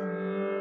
Awesome.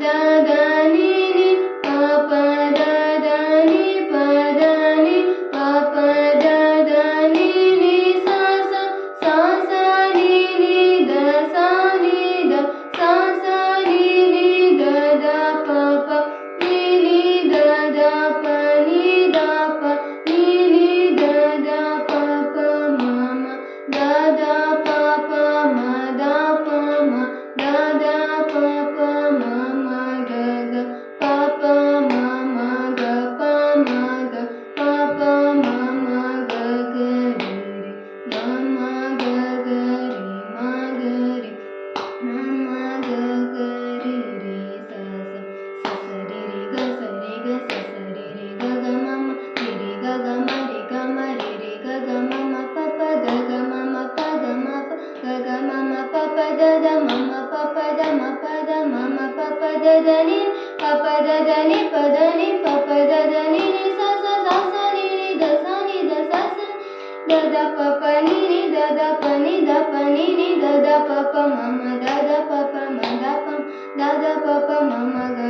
దాదాని పాప దాదాని పదాని పాప దాదాని సాస సాసాని the సాని ద సాసాని దద పాప నీని దద పని దాప నీని దద పాప మామ దాదా ದ ಪ ನಿ ನಿ ದ ದ ಪ ನಿ ದ ಪ ನಿ ನಿ ದ ದ ಪ ಪ ಮ ಮ ದ ದ ಪ ಪ ಮ ದ ಪ ದ ದ ಪ ಪ ಮ ಮ ಗ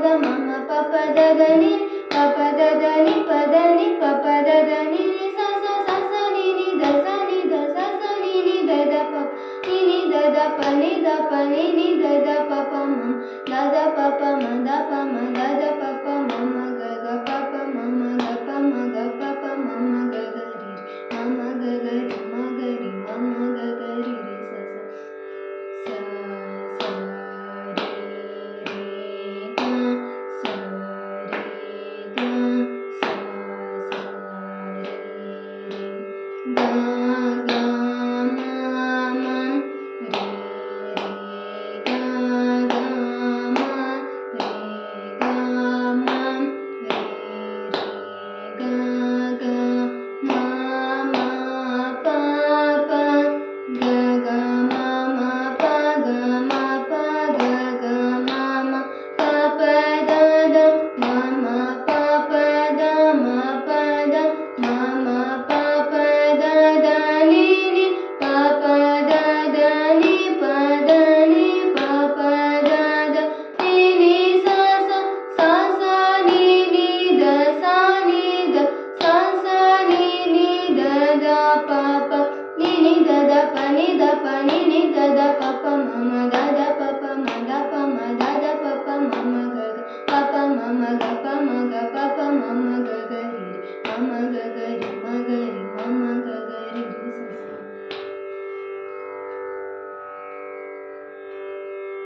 మమ పపద మపద మమ